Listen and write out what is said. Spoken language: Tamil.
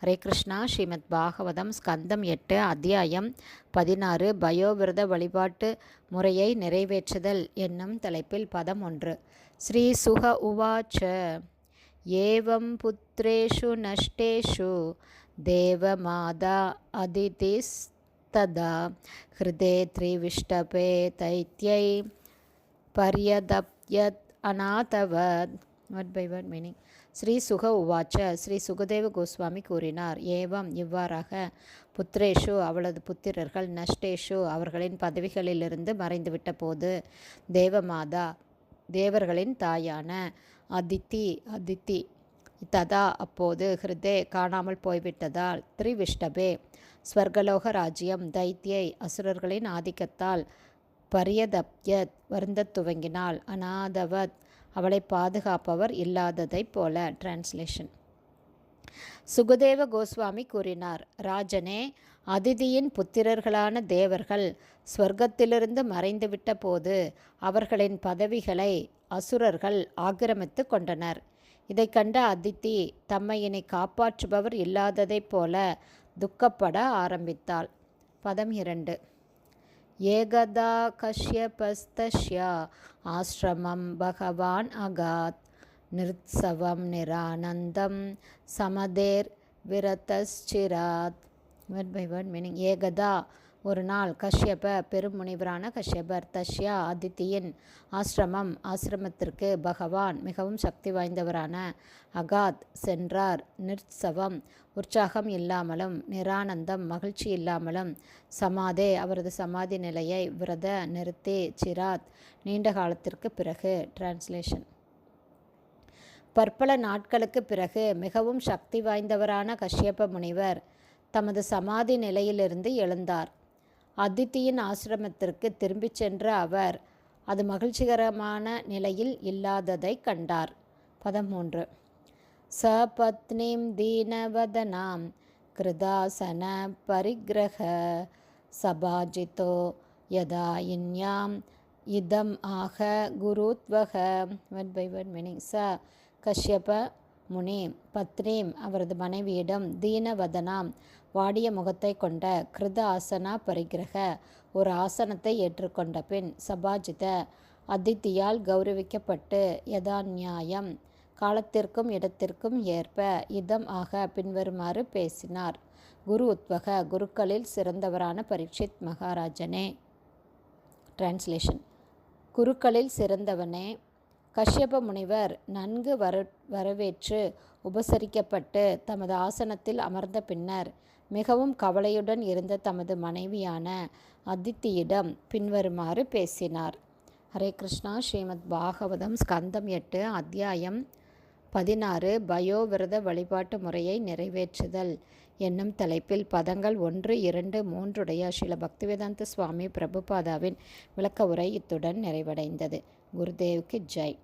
ஹரே கிருஷ்ணா. ஸ்ரீமத் பாகவதம் ஸ்கந்தம் எட்டு அத்தியாயம் பதினாறு பயோவிரத வழிபாட்டு முறையை நிறைவேற்றுதல் என்னும் தலைப்பில் பதம் ஒன்று. ஸ்ரீ சுக உவாச்ச. ஏவம் புத்திரேஷு நஷ்டேஷு. தேவமாதா அதிதிஸ்ததா. ஹிருதே த்ரிவிஷ்டபே தைத்யை பரியதப்யத் அநாதவத். Word by word meaning Shri Shuka உவாச்ச ஸ்ரீ சுகதேவ கோஸ்வாமி கூறினார் ஏவம் இவ்வாறாக புத்திரேஷு அவளது புத்திரர்கள் நஷ்டேஷு அவர்களின் பதவிகளிலிருந்து மறைந்துவிட்ட போது தேவமாதா தேவர்களின் தாயான அதித்தி அதித்தி ததா அப்போது ஹிருதே காணாமல் போய்விட்டதால் த்ரிவிஷ்டபே ஸ்வர்கலோக ராஜ்யம் தைத்தியை அசுரர்களின் ஆதிக்கத்தால் பரியதப்யத் வருந்தத் துவங்கினாள். அநாதவத் அவளை பாதுகாப்பவர் இல்லாததைப் போல. டிரான்ஸ்லேஷன் சுகதேவ கோஸ்வாமி கூறினார் ராஜனே அதிதியின் புத்திரர்களான தேவர்கள் ஸ்வர்க்கத்திலிருந்து மறைந்துவிட்ட போது அவர்களின் பதவிகளை அசுரர்கள் ஆக்கிரமித்து கொண்டனர். இதை கண்ட அதித்தி தம்மை இனி காப்பாற்றுபவர் இல்லாததைப் போல துக்கப்பட ஆரம்பித்தாள். பதம் இரண்டு. ஏகதா கஷ்யபஸ்தஷ்ய ஆசிரமம் பகவான் அகாத். நிருத்சவம் நிரானந்தம் சமதேர் விரதஸ்சிராத். ஒன் பை ஒன் மீனிங் ஏகதா ஒரு நாள் கஷ்யப பெருமுனிவரான கஷ்யபர் தஷ்யா அதித்தியின் ஆசிரமம் ஆசிரமத்திற்கு பகவான் மிகவும் சக்தி வாய்ந்தவரான அகாத் சென்றார். நிற்சவம் உற்சாகம் இல்லாமலும் நிரானந்தம் மகிழ்ச்சி இல்லாமலும் சமாதே அவரது சமாதி நிலையை விரத நிறுத்தி சிராத் நீண்ட காலத்திற்கு பிறகு. டிரான்ஸ்லேஷன் பற்பல நாட்களுக்கு பிறகு மிகவும் சக்தி வாய்ந்தவரான கஷ்யப முனிவர் தமது சமாதி நிலையிலிருந்து எழுந்தார். அதித்தியின் ஆசிரமத்திற்கு திரும்பிச் சென்ற அவர் அது மகிழ்ச்சிகரமான நிலையில் இல்லாததை கண்டார். பதிமூன்று. சபத்னிம் தீனவதனாம் கிருதாசன பரிகிரக சபாஜிதோ யதா இன்யாம் இதம் ஆக குருத்வக. ஒன் பை ஒன் மீனிங் ச கஷ்யப முனி பத்னேம் அவரது மனைவியிடம் தீனவதனாம் வாடிய முகத்தை கொண்ட கிருத ஆசனா பரிகிரக ஒரு ஆசனத்தை ஏற்றுக்கொண்ட பின் சபாஜித அதித்தியால் கௌரவிக்கப்பட்டு யதா நியாயம் காலத்திற்கும் இடத்திற்கும் ஏற்ப இதம் ஆக பின்வருமாறு பேசினார். குரு உத்வக குருக்களில் சிறந்தவரான பரீட்சித் மகாராஜனே. டிரான்ஸ்லேஷன் குருக்களில் சிறந்தவனே. கஷ்யப முனிவர் நன்கு வர வரவேற்று உபசரிக்கப்பட்டு தமது ஆசனத்தில் அமர்ந்த பின்னர் மிகவும் கவலையுடன் இருந்த தமது மனைவியான அதித்தியிடம் பின்வருமாறு பேசினார். ஹரே கிருஷ்ணா ஸ்ரீமத் பாகவதம் ஸ்கந்தம் எட்டு அத்தியாயம் பதினாறு பயோவிரத வழிபாட்டு முறையை நிறைவேற்றுதல் என்னும் தலைப்பில் பதங்கள் ஒன்று இரண்டு மூன்றுடைய ஸ்ரீல பக்திவேதாந்த சுவாமி பிரபுபாதாவின் விளக்க உரை இத்துடன் நிறைவடைந்தது. குருதேவுக்கு ஜெய்.